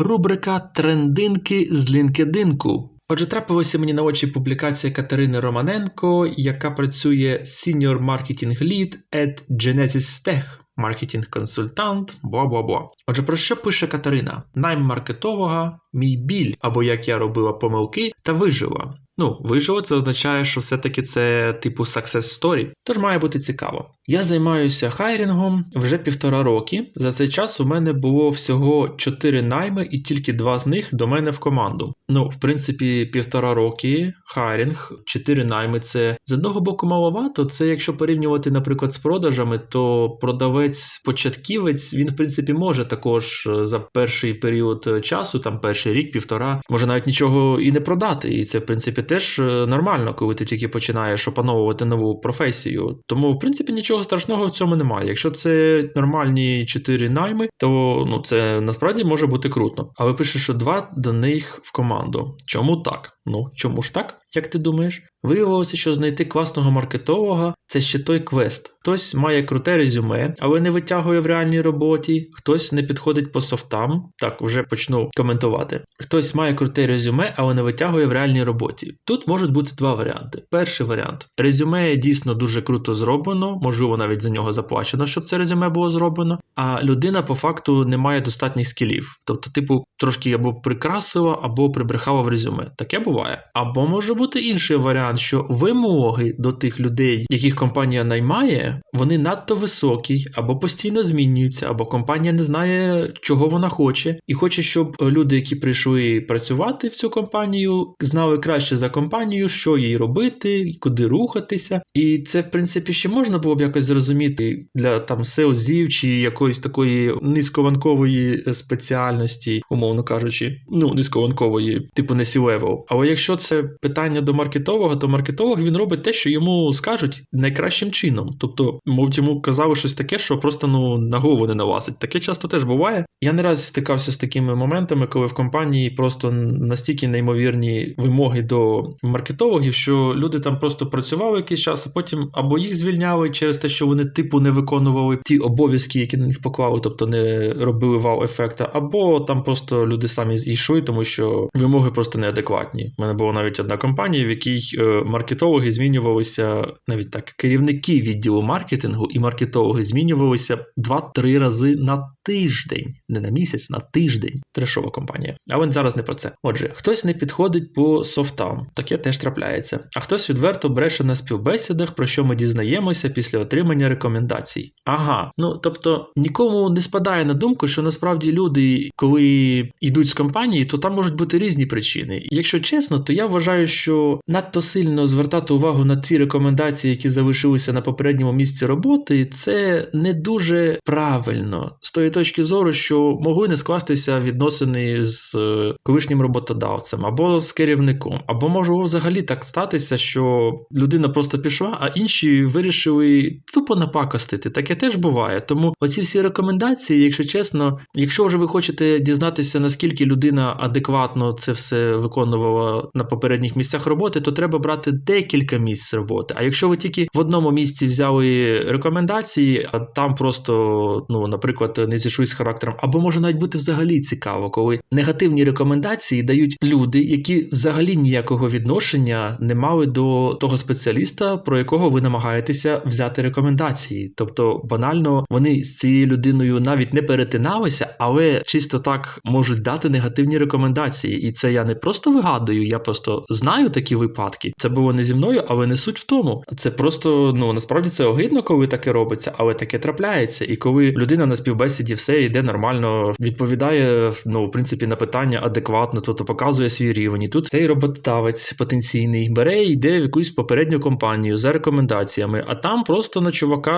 Рубрика Трендинки з LinkedIn. Отже, трапилася мені на очі публікація Катерини Романенко, яка працює Senior Marketing Lead at Genesis Tech, маркетинг-консультант, бла-бла-бла. Отже, про що пише Катерина? Найм маркетолога, мій біль, або як я робила помилки та вижила. Ну, вижила це означає, що все-таки це типу success story, тож має бути цікаво. Я займаюся хайрінгом вже півтора роки. За цей час у мене було всього чотири найми, і тільки два з них до мене в команду. Ну, в принципі, півтора роки хайрінг, чотири найми це з одного боку маловато. Це якщо порівнювати, наприклад, з продажами, то продавець-початківець він, в принципі, може також е, за перший період часу, там перший рік, півтора, може навіть нічого і не продати. І це, в принципі, теж е, нормально, коли ти тільки починаєш опановувати нову професію. Тому, в принципі, нічого страшного в цьому немає. Якщо це нормальні чотири найми, то ну це насправді може бути круто. Але пише, що два до них в команду. Чому так? Ну чому ж так? Як ти думаєш? Виявилося, що знайти класного маркетолога це ще той квест. Хтось має круте резюме, але не витягує в реальній роботі, хтось не підходить по софтам. Так, вже почну коментувати. Хтось має круте резюме, але не витягує в реальній роботі. Тут можуть бути два варіанти. Перший варіант: резюме дійсно дуже круто зроблено, можливо, навіть за нього заплачено, щоб це резюме було зроблено. А людина по факту не має достатніх скілів. Тобто, типу, трошки або прикрасила, або прибрехала в резюме. Таке буває. Або може бути інший варіант, що вимоги до тих людей, яких компанія наймає, вони надто високі, або постійно змінюються, або компанія не знає, чого вона хоче, і хоче, щоб люди, які прийшли працювати в цю компанію, знали краще за компанію, що їй робити, куди рухатися. І це, в принципі, ще можна було б якось зрозуміти для там селзів чи якоїсь такої низькованкової спеціальності, умовно кажучи, ну низькованкової, типу не сі-левел. Але якщо це питання до маркетолога, то маркетолог він робить те, що йому скажуть найкращим чином. Тобто, мов йому казали щось таке, що просто ну на голову не налазить. Таке часто теж буває. Я не раз стикався з такими моментами, коли в компанії просто настільки неймовірні вимоги до маркетологів, що люди там просто працювали якийсь час, а потім або їх звільняли через те, що вони типу не виконували ті обов'язки, які на них поклали, тобто не робили вау-ефекта, або там просто люди самі зійшли, тому що вимоги просто неадекватні. У мене була навіть одна компанія, в якій е, маркетологи змінювалися навіть так, керівники відділу маркетингу і маркетологи змінювалися 2-3 рази на тиждень, не на місяць, на тиждень. Трешова компанія. Але зараз не про це. Отже, хтось не підходить по софтам, таке теж трапляється. А хтось відверто бреше на співбесідах, про що ми дізнаємося після отримання рекомендацій. Ага, ну тобто нікому не спадає на думку, що насправді люди, коли йдуть з компанії, то там можуть бути різні причини. Якщо чесно, то я вважаю, що надто сильно звертати увагу на ті рекомендації, які залишилися на попередньому місці роботи, це не дуже правильно з тої точки зору, що могли не скластися відносини з е, колишнім роботодавцем або з керівником, або може взагалі так статися, що людина просто пішла, а інші вирішили тупо напакостити. Таке теж буває. Тому оці всі рекомендації, якщо чесно, якщо вже ви хочете дізнатися, наскільки людина адекватно це все виконувала на попередніх місцях роботи, то треба брати декілька місць роботи. А якщо ви тільки в одному місці взяли рекомендації, а там просто, ну, наприклад, не зійшлися з характером, або може навіть бути взагалі цікаво, коли негативні рекомендації дають люди, які взагалі ніякого відношення не мали до того спеціаліста, про якого ви намагаєтеся взяти рекомендації. Тобто, банально вони з цією людиною навіть не перетиналися, але чисто так можуть дати негативні рекомендації. І це я не просто вигадую, я просто знаю такі випадки. Це було не зі мною, але не суть в тому. Це просто ну насправді це огидно, коли таке робиться, але таке трапляється. І коли людина на співбесіді все йде нормально, відповідає ну в принципі на питання адекватно, тобто показує свій рівень. І Тут цей роботодавець потенційний бере і йде в якусь попередню компанію за рекомендаціями, а там просто на чувака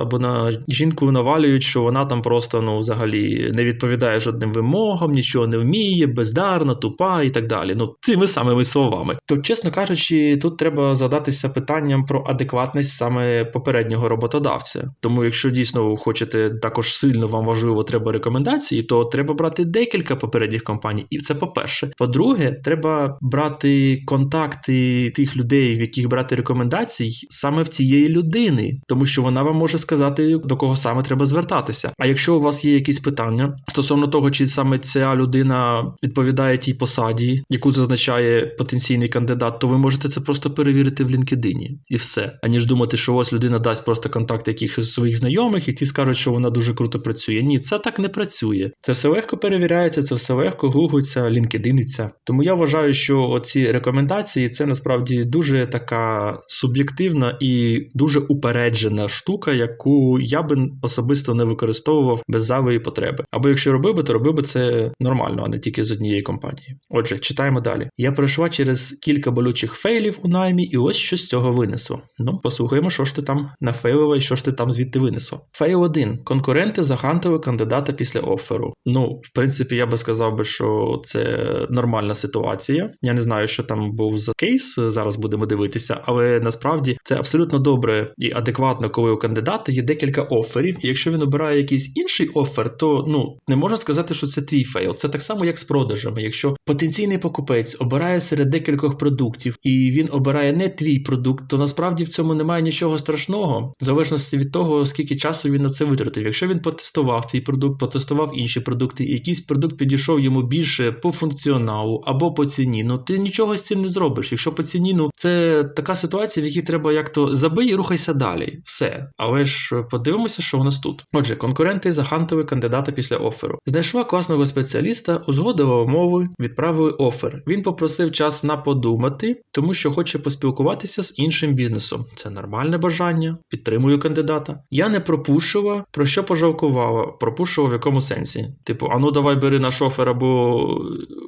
або на жінку навалюють, що вона там просто ну взагалі не відповідає жодним вимогам, нічого не вміє, бездарна, тупа і так далі. Ну цими самими словами. То, чесно кажучи, тут треба задатися питанням про адекватність саме попереднього роботодавця. Тому, якщо дійсно хочете також сильно вам можливо треба рекомендації, то треба брати декілька попередніх компаній. І це по-перше. По-друге, треба брати контакти тих людей, в яких брати рекомендацій, саме в цієї людини, тому що вона вам може сказати, до кого саме треба звертатися. А якщо у вас є якісь питання стосовно того, чи саме ця людина відповідає тій посаді, яку зазначає потенційний кандидат, то ви можете це просто перевірити в LinkedIn і все, аніж думати, що ось людина дасть просто контакт якихось своїх знайомих, і ті скажуть, що вона дуже круто працює. Ні, це так не працює. Це все легко перевіряється, це все легко гуглиться, лінкединиться. Тому я вважаю, що оці рекомендації це насправді дуже така суб'єктивна і дуже упереджена штука, яку я би особисто не використовував без зайвої потреби. Або якщо робив би, то робив би це нормально, а не тільки з однієї компанії. Отже, читаємо далі. Я пройшла через кілька болючих фейлів у наймі, і ось що з цього винесло. Ну, послухаємо, що ж ти там нафейлила і що ж ти там звідти винесла. Фейл 1. Конкуренти захантили кандидата після оферу. Ну, в принципі, я би сказав би, що це нормальна ситуація. Я не знаю, що там був за кейс. Зараз будемо дивитися, але насправді це абсолютно добре і адекватно, коли у кандидата є декілька оферів. І якщо він обирає якийсь інший офер, то ну не можна сказати, що це твій фейл. Це так само, як з продажами. Якщо потенційний покупець обирає серед декількох продуктів, і він обирає не твій продукт, то насправді в цьому немає нічого страшного, в залежності від того, скільки часу він на це витратив. Якщо він потестував твій продукт, потестував інші продукти, якийсь продукт підійшов йому більше по функціоналу або по ціні, ну ти нічого з цим не зробиш. Якщо по ціні, ну це така ситуація, в якій треба як то забий і рухайся далі. Все. Але ж подивимося, що у нас тут. Отже, конкуренти захантили кандидата після оферу. Знайшла класного спеціаліста, узгодила умови, відправили офер. Він попросив час на подумати, тому що хоче поспілкуватися з іншим бізнесом. Це нормальне бажання. Підтримую кандидата. Я не пропушила, про що пожалкувала. Пропушила в якому сенсі? Типу, а ну давай бери наш офер або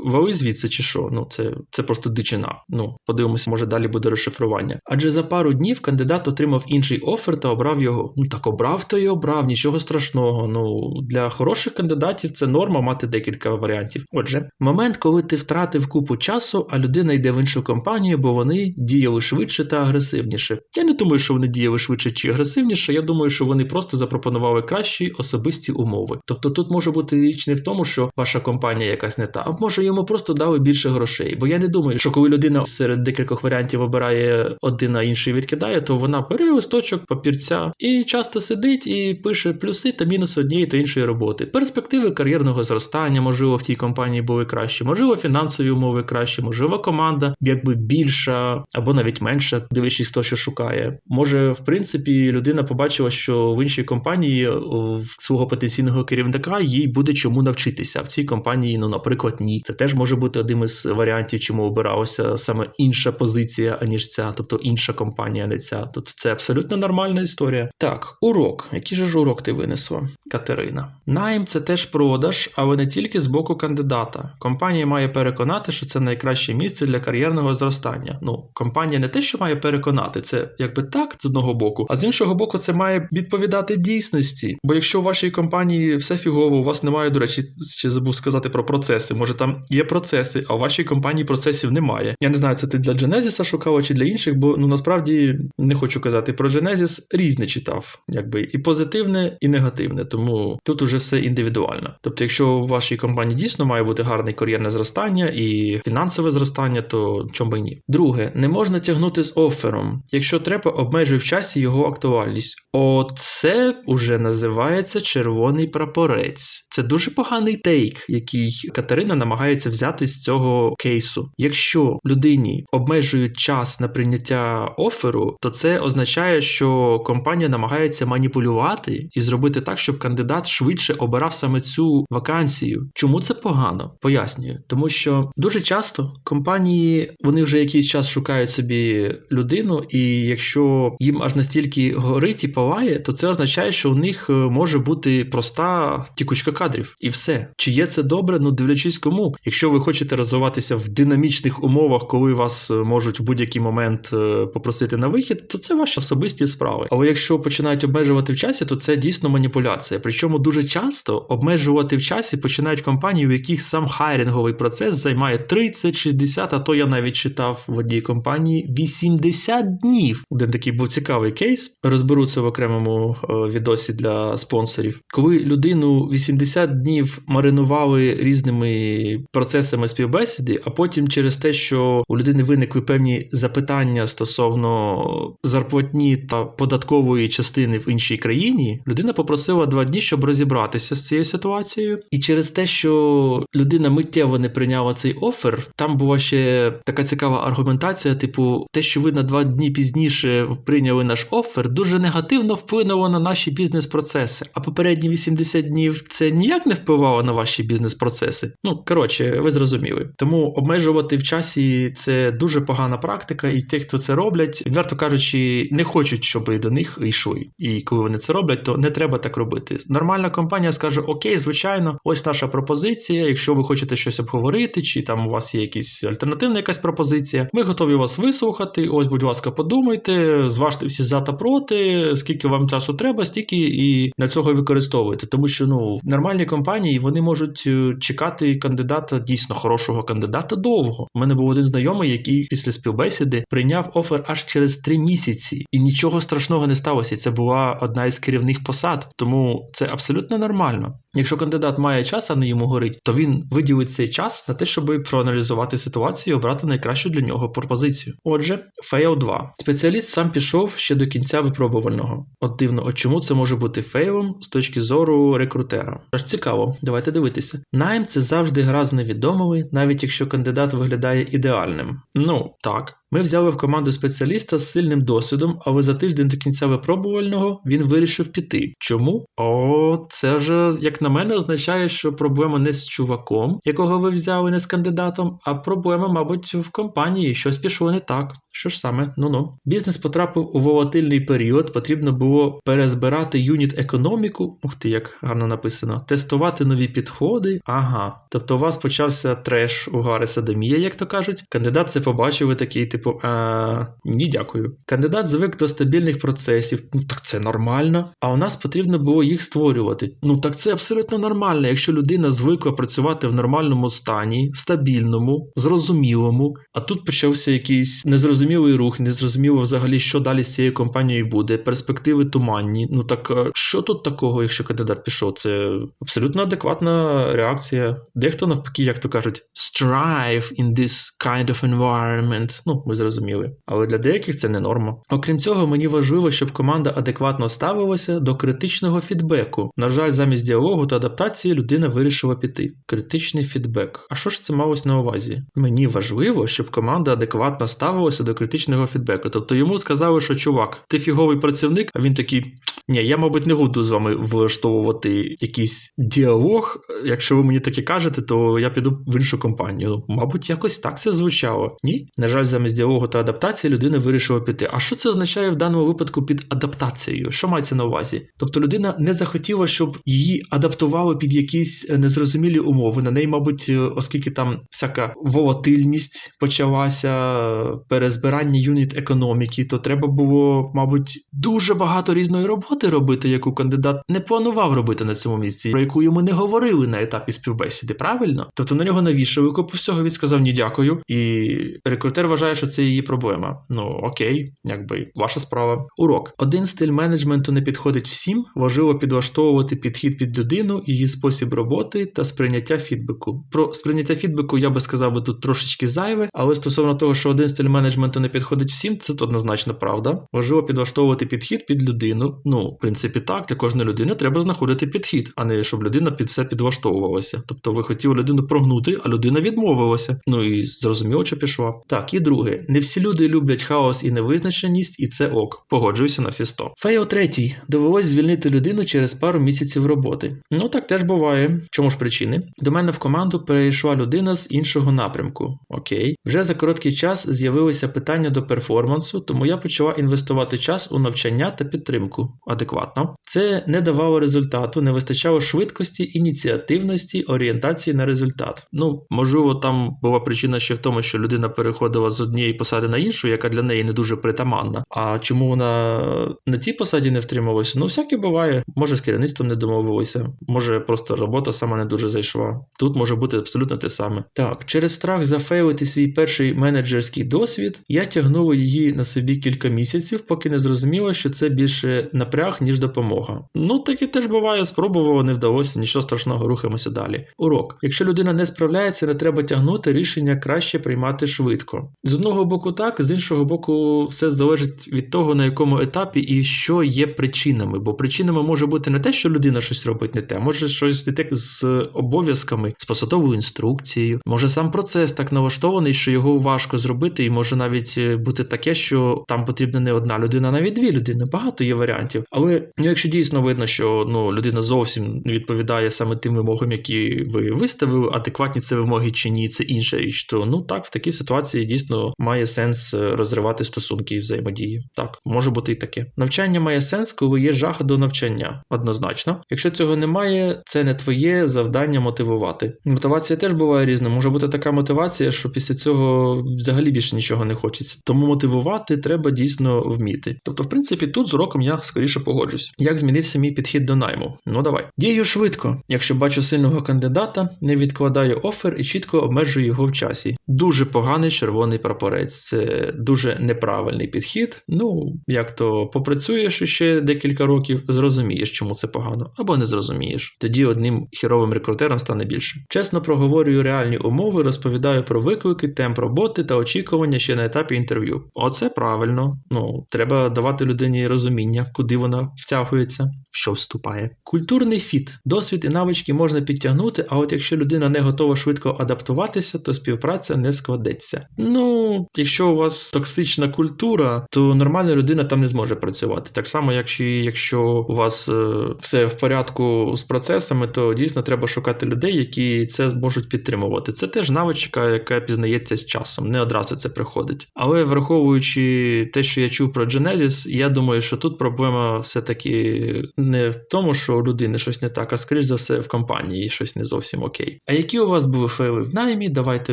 вали звідси, чи що? Ну це, це просто дичина. Ну, подивимося, може далі буде розшифрування. Адже за пару днів кандидат отримав інший офер та обрав його. Ну так обрав то й обрав, нічого страшного. Ну для хороших кандидатів це норма мати декілька варіантів. Отже, момент, коли ти втратив купу часу, а людина йде в іншу компанію, бо вони діяли швидше та агресивніше. Я не думаю, що вони діяли швидше чи агресивніше. Я думаю, що вони просто запропонували кращі особисті умови. Тобто тут може бути річ не в тому, що ваша компанія якась не та, а може йому просто дали більше грошей. Бо я не думаю, що коли людина серед декількох варіантів обирає один, а інший відкидає, то вона бере листочок папірця і часто сидить і пише плюси та мінуси однієї та іншої роботи. Перспективи кар'єрного зростання, можливо, в тій компанії були кращі, можливо, фінансові умови кращі, можливо, команда якби більша або навіть менша, дивлячись, хто що шукає. Може, в принципі, людина побачила, що в іншій компанії в свого потенційного керівника їй буде чому навчитися. В цій компанії, ну, наприклад, ні. Це теж може бути одним із варіантів, чому обиралася саме інша позиція, аніж ця, тобто інша компанія, не ця. Тобто це абсолютно нормальна історія. Так, урок. Який же ж урок ти винесла, Катерина? Найм це теж продаж, але не тільки з боку кандидата. Компанія має переконати, що це найкраще місце для кар'єрного зростання. Ну, компанія не те, що має переконати, це якби так з одного боку, а з іншого боку, це має відповідати дійсності. Бо якщо у вашій компанії все фігово, у вас немає, до речі, ще забув сказати про процеси. Може там є процеси, а у вашій компанії процесів немає. Я не знаю, це ти для Genesis шукала чи для інших, бо ну насправді не хочу казати про Genesis, різне читав, якби і позитивне, і негативне. Тому тут уже все індивідуально. Тобто, якщо у вашій компанії дійсно має бути гарне кар'єрне зростання і фінансове зростання, то чому би ні. Друге, не можна тягнути з офером. Якщо треба, обмежуй в часі його актуальність. Оце уже називається червоний прапорець. Це дуже поганий тейк, який Катерина намагається взяти з цього кейсу. Якщо людині обмежують час на прийняття оферу, то це означає, що компанія намагається маніпулювати і зробити так, щоб кандидат швидше обирав саме цю вакансію. Чому це погано? Пояснюю, тому що дуже часто компанії вони вже якийсь час шукають собі людину, і якщо їм аж настільки горить і палає, то це означає, що у них е, може бути проста тікучка кадрів, і все. Чи є це добре? Ну дивлячись кому. Якщо ви хочете розвиватися в динамічних умовах, коли вас е, можуть в будь-який момент е, попросити на вихід, то це ваші особисті справи. Але якщо починають обмежувати в часі, то це дійсно маніпуляція. Причому дуже часто обмежувати в часі починають компанії, в яких сам хайринговий процес займає 30, 60, а то я навіть читав в одній компанії 80 днів. Один такий був цікавий кейс. Розберу це в окремому е, відосі для спонсорів. Коли людину 80 днів маринували різними процесами співбесіди, а потім через те, що у людини виникли певні запитання стосовно зарплатні та податкової частини в іншій країні, людина попросила два дні, щоб розібратися з цією ситуацією. І через те, що людина миттєво не прийняла цей офер, там була ще така цікава аргументація: типу, те, що ви на два дні пізніше прийняли наш офер, дуже негативно вплинуло на наші бізнес-процеси. А попередні 80 днів це ніяк не впливало на ваші бізнес-процеси. Ну коротше, ви зрозуміли. Тому обмежувати в часі це дуже погана практика, і ті, хто це роблять, відверто кажучи, не хочуть, щоб до них йшли. І коли вони це роблять, то не треба так робити. Нормальна компанія скаже: Окей, звичайно, ось наша пропозиція. Якщо ви хочете щось обговорити, чи там у вас є якісь альтернативна якась пропозиція, ми готові вас вислухати. Ось, будь ласка, подумайте, зважте всі за та проти, скільки вам часу треба, стільки і на цього використовуйте. Тому що ну нормальні компанії вони можуть е, чекати кандидата дійсно хорошого кандидата довго. У мене був один знайомий, який після співбесіди прийняв офер аж через три місяці, і нічого страшного не сталося. Це була одна із керівних посад, тому це абсолютно нормально. Якщо кандидат має час, а не йому горить, то він виділить цей час на те, щоб проаналізувати ситуацію і обрати найкращу для нього пропозицію. Отже, фейл 2. Спеціаліст сам пішов ще до кінця випробувального. От дивно, от чому це може бути фейлом з точки зору рекрутера? Аж цікаво, давайте дивитися. Найм це завжди гра з невідомими, навіть якщо кандидат виглядає ідеальним. Ну так. Ми взяли в команду спеціаліста з сильним досвідом, але за тиждень до кінця випробувального він вирішив піти. Чому? О, це вже, як на мене, означає, що проблема не з чуваком, якого ви взяли, не з кандидатом, а проблема, мабуть, в компанії. Щось пішло не так. Що ж саме? Ну ну. Бізнес потрапив у волатильний період, потрібно було перезбирати юніт економіку. Ух ти, як гарно написано, тестувати нові підходи. Ага. Тобто у вас почався треш у Гари Садомія, як то кажуть. Кандидат це побачив і такий, типу, а, ні, дякую. Кандидат звик до стабільних процесів. Ну так це нормально. А у нас потрібно було їх створювати. Ну так це абсолютно нормально, якщо людина звикла працювати в нормальному стані, стабільному, зрозумілому, а тут почався якийсь незрозумілий рух, незрозуміло взагалі, що далі з цією компанією буде, перспективи туманні. Ну так що тут такого, якщо кандидат пішов? Це абсолютно адекватна реакція. Дехто навпаки, як то кажуть, strive in this kind of environment. Ну, ми зрозуміли. Але для деяких це не норма. Окрім цього, мені важливо, щоб команда адекватно ставилася до критичного фідбеку. На жаль, замість діалогу та адаптації людина вирішила піти. Критичний фідбек. А що ж це малось на увазі? Мені важливо, щоб команда адекватно ставилася до критичного фідбеку. Тобто йому сказали, що чувак, ти фіговий працівник, а він такий. Ні, я, мабуть, не буду з вами влаштовувати якийсь діалог. Якщо ви мені таке кажете, то я піду в іншу компанію. Мабуть, якось так це звучало. Ні? На жаль, замість діалогу та адаптації людина вирішила піти. А що це означає в даному випадку під адаптацією? Що мається на увазі? Тобто людина не захотіла, щоб її адаптували під якісь е, незрозумілі умови. На неї, мабуть, е, оскільки там всяка волатильність почалася, е, перезбирання юніт економіки, то треба було, мабуть, дуже багато різної роботи робити, яку кандидат не планував робити на цьому місці, про яку йому не говорили на етапі співбесіди. Правильно? Тобто на нього навішали купу всього. Він сказав ні, дякую. І рекрутер вважає, що це її проблема. Ну окей, якби ваша справа. Урок. Один стиль менеджменту не підходить всім. Важливо підлаштовувати підхід під людину, її спосіб роботи та сприйняття фідбеку. Про сприйняття фідбеку я би сказав би тут трошечки зайве, але стосовно того, що один стиль менеджменту не підходить всім, це однозначно правда. Важливо підлаштовувати підхід під людину. Ну, в принципі, так, для кожної людини треба знаходити підхід, а не щоб людина під все підлаштовувалася. Тобто ви хотіли людину прогнути, а людина відмовилася. Ну і зрозуміло, що пішла. Так, і друге, не всі люди люблять хаос і невизначеність, і це ок. Погоджуюся на всі 100. Фейл третій. Довелось звільнити людину через пару місяців роботи. Ну так теж буває. Чому ж причини? До мене в команду перейшла людина з іншого напрямку. Окей. Вже за короткий час з'явилися питання до перформансу, тому я почала інвестувати час у навчання та підтримку. Адекватно. Це не давало результату, не вистачало швидкості, ініціативності, орієнтації на результат. Ну, можливо, там була причина ще в тому, що людина переходила з однієї посади на іншу, яка для неї не дуже притаманна. А чому вона на тій посаді не втрималася? Ну, всяке буває. Може, з керівництвом не домовилися, може просто робота сама не дуже зайшла. Тут може бути абсолютно те саме. Так, через страх зафейлити свій перший менеджерський досвід, я тягнула її на собі кілька місяців, поки не зрозуміла, що це більше напряг ніж допомога. Ну таке теж буває, спробував, не вдалося, нічого страшного, рухаємося далі. Урок. Якщо людина не справляється, не треба тягнути, рішення краще приймати швидко. З одного боку, так, з іншого боку, все залежить від того, на якому етапі і що є причинами. Бо причинами може бути не те, що людина щось робить не те, може щось не те з обов'язками, з посадовою інструкцією. Може сам процес так налаштований, що його важко зробити, і може навіть е, бути таке, що там потрібна не одна людина, а навіть дві людини. Багато є варіантів. Але ну, якщо дійсно видно, що ну людина зовсім не відповідає саме тим вимогам, які ви виставили, адекватні це вимоги чи ні, це інша річ, то ну так в такій ситуації дійсно має сенс е, розривати стосунки і взаємодії. Так, може бути і таке. Навчання має сенс, коли є жах до навчання, однозначно. Якщо цього немає, це не твоє завдання мотивувати. Мотивація теж буває різна. Може бути така мотивація, що після цього взагалі більше нічого не хочеться. Тому мотивувати треба дійсно вміти. Тобто, в принципі, тут з уроком я скоріше погоджусь. Як змінився мій підхід до найму? Ну давай. Дію швидко. Якщо бачу сильного кандидата, не відкладаю офер і чітко обмежую його в часі. Дуже поганий червоний прапорець. Це дуже неправильний підхід. Ну, як то попрацюєш ще декілька років, зрозумієш, чому це погано, або не зрозумієш. Тоді одним хіровим рекрутером стане більше. Чесно проговорюю реальні умови, розповідаю про виклики, темп роботи та очікування ще на етапі інтерв'ю. Оце правильно. Ну, треба давати людині розуміння, куди вона втягується, в що вступає. Культурний фіт, досвід і навички можна підтягнути, а от якщо людина не готова швидко адаптуватися, то співпраця не складеться. Ну, якщо у вас токсична культура, то нормальна людина там не зможе працювати. Так само, якщо, якщо у вас е, все в порядку з процесами, то дійсно треба шукати людей, які це зможуть підтримувати. Це теж навичка, яка пізнається з часом, не одразу це приходить. Але враховуючи те, що я чув про Genesis, я думаю, що тут проблема все-таки не в тому, що у людини щось не так, а скоріш за все в компанії щось не зовсім окей. А які у вас були фейли в наймі? Давайте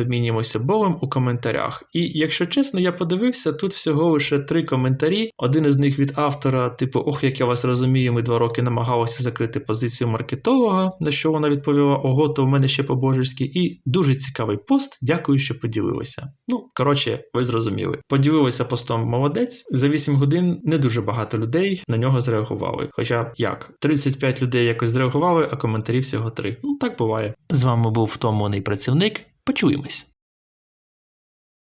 обмінюємося болем у коментарях. І якщо чесно, я подивився, тут всього лише три коментарі. Один із них від автора, типу, ох, як я вас розумію, ми два роки намагалися закрити позицію маркетолога, на що вона відповіла: Ого, то в мене ще по-божеськи. І дуже цікавий пост. Дякую, що поділилися. Ну, коротше, ви зрозуміли. Поділилися постом молодець. За 8 годин не дуже багато людей на нього зреагували. Хоча як 35 людей якось зреагували, а коментарів всього 3. Ну так буває. З вами був втомлений працівник. Почуємось.